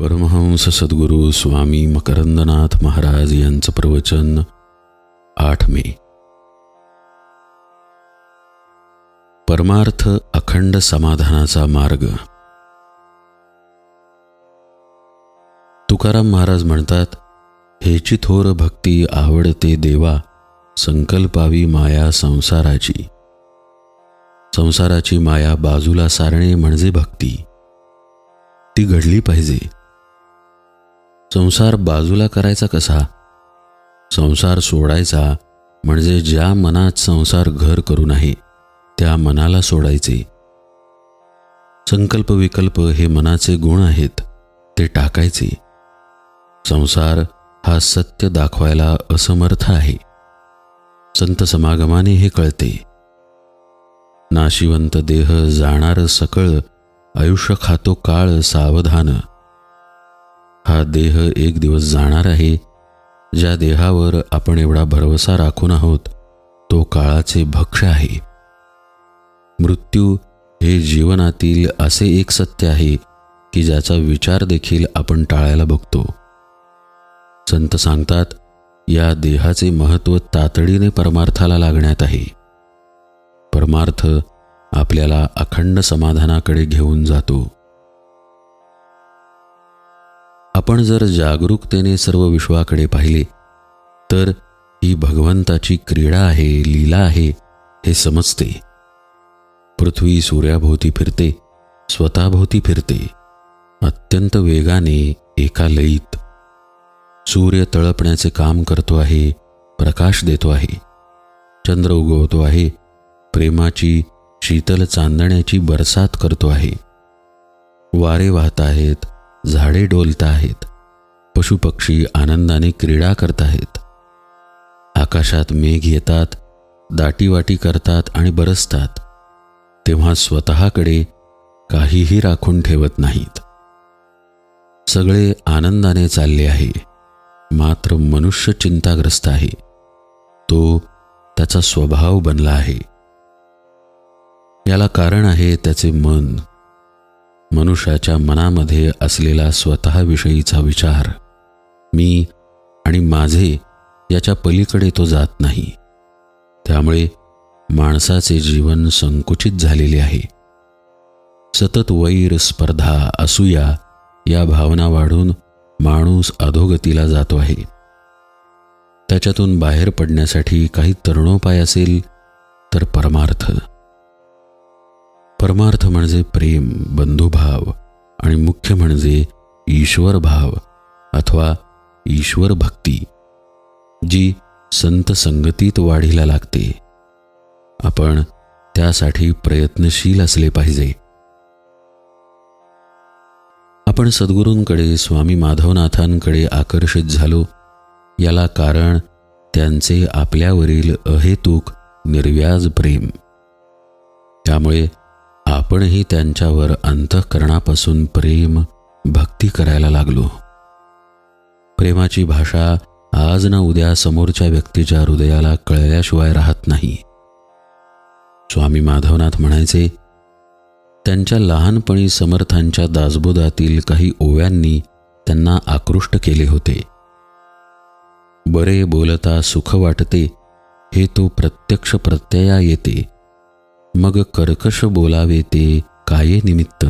परमहंस सद्गुरू स्वामी मकरंदनाथ महाराज यांचं प्रवचन आठ मे. परमार्थ अखंड समाधानाचा मार्ग. तुकाराम महाराज म्हणतात हेची थोर भक्ती आवडते देवा संकल्पावी माया संसाराची. संसाराची माया बाजूला सारणे म्हणजे भक्ती. ती घडली पाहिजे. संसार बाजूला करायचा कसा? संसार सोडायचा म्हणजे ज्या मनात संसार घर करू आहे त्या मनाला सोडायचे. संकल्प विकल्प हे मनाचे गुण आहेत ते टाकायचे. संसार हा सत्य दाखवायला असमर्थ आहे. संत समागमाने हे कळते. नाशिवंत देह जाणार सकळ आयुष्य खातो काळ सावधान. हा देह एक दिवस जाणार आहे. ज्या देहावर आपण एवढा भरवसा राखून आहोत तो काळाचे भक्ष आहे. मृत्यू हे जीवनातील असे एक सत्य आहे की ज्याचा विचार देखील आपण टाळायला बघतो. संत सांगतात या देहाचे महत्त्व तातडीने परमार्थाला लागण्यात आहे. परमार्थ आपल्याला अखंड समाधानाकडे घेऊन जातो. आपण जर जागरूकतेने सर्व विश्वाकडे पाहिले तर ही भगवंताची क्रीडा आहे लीला आहे हे समजते. पृथ्वी सूर्याभोवती फिरते स्वतःभोवती फिरते अत्यंत वेगाने एका लयीत सूर्य तळपण्याचे काम करतो आहे प्रकाश देतो आहे चंद्र उगवतो आहे प्रेमाची शीतल चांदण्याची बरसात करतो आहे. वारे वाहत आहेत झाडे डोलत आहेत. पशुपक्षी आनंदाने क्रीडा करत आहेत. आकाशात मेघ येतात दाटीवाटी करतात आणि बरसतात. तेव्हा स्वतःकडे काहीही राखून ठेवत नाहीत. सगळे आनंदाने चालले आहे. मात्र मनुष्य चिंताग्रस्त आहे. तो त्याचा स्वभाव बनला आहे. याला कारण आहे त्याचे मन. मनुष्याच्या मनामध्ये असलेला स्वतःविषयीचा विचार मी आणि माझे याच्या पलीकडे तो जात नाही. त्यामुळे माणसाचे जीवन संकुचित झालेले आहे. सतत वैर स्पर्धा असूया या भावना वाढून माणूस अधोगतीला जातो आहे. त्याच्यातून बाहेर पडण्यासाठी काही तरुणोपाय असेल तर परमार्थ. परमार्थ म्हणजे प्रेम बंधुभाव आणि मुख्य म्हणजे ईश्वर भाव अथवा ईश्वर भक्ती जी संत संगतीत वाढीला लागते. आपण त्यासाठी प्रयत्नशील असले पाहिजे. आपण सद्गुरूंकडे स्वामी माधवनाथांकडे आकर्षित झालो याला कारण त्यांचे आपल्यावरील अहेतूक निर्व्याज प्रेम. त्यामुळे आपणही त्यांच्यावर अंतःकरणापासून प्रेम भक्ती करायला लागलो. प्रेमाची भाषा आज ना उद्या समोरच्या व्यक्तीच्या हृदयाला कळल्याशिवाय राहत नाही. स्वामी माधवनाथ म्हणायचे त्यांच्या लहानपणी समर्थांच्या दासबोधातील काही ओव्यांनी त्यांना आकृष्ट केले होते. बरे बोलता सुख वाटते हे तो प्रत्यक्ष प्रत्यया येते. मग कर्कश बोलावे ते काये निमित्त?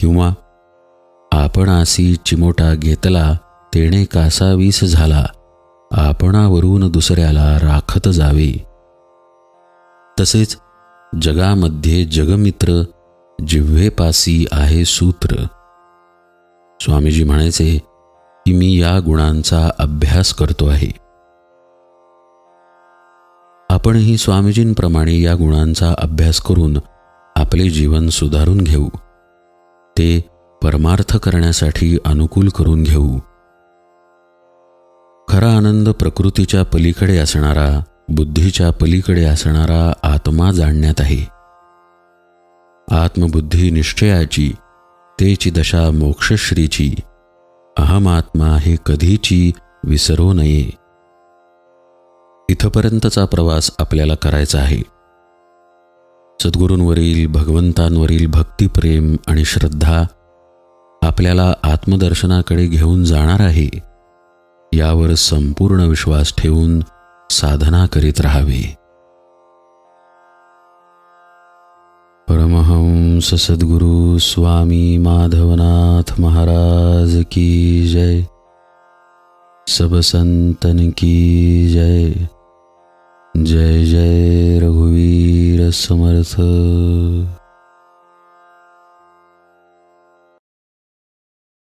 किंवा आपणासी चिमोटा घेतला तेणे कासावीस झाला आपणावरून दुसऱ्याला राखत जावे. तसेच जगामध्ये जगमित्र जिव्हेपासी आहे सूत्र. स्वामीजी म्हणायचे की मी या गुणांचा अभ्यास करतो आहे. आपणही स्वामीजींप्रमाणे या गुणांचा अभ्यास करून आपले जीवन सुधारून घेऊ. ते परमार्थ करण्यासाठी अनुकूल करून घेऊ. खरा आनंद प्रकृतीच्या पलीकडे असणारा बुद्धीच्या पलीकडे असणारा आत्मा जाणण्यात आहे. आत्मबुद्धी निश्चयाची तेची दशा मोक्षश्रीची अहमात्मा हे कधीची विसरू नये. इथपर्यंतचा प्रवास आपल्याला करायचा आहे. सद्गुरूंवरील भगवंतांवरील भक्तिप्रेम आणि श्रद्धा आपल्याला आत्मदर्शनाकडे घेऊन जाणार आहे यावर संपूर्ण विश्वास ठेवून साधना करीत राहावी. परमहंस सद्गुरु स्वामी माधवनाथ महाराज की जय. सब संतन की जय. जय जय रघुवीर समर्थ।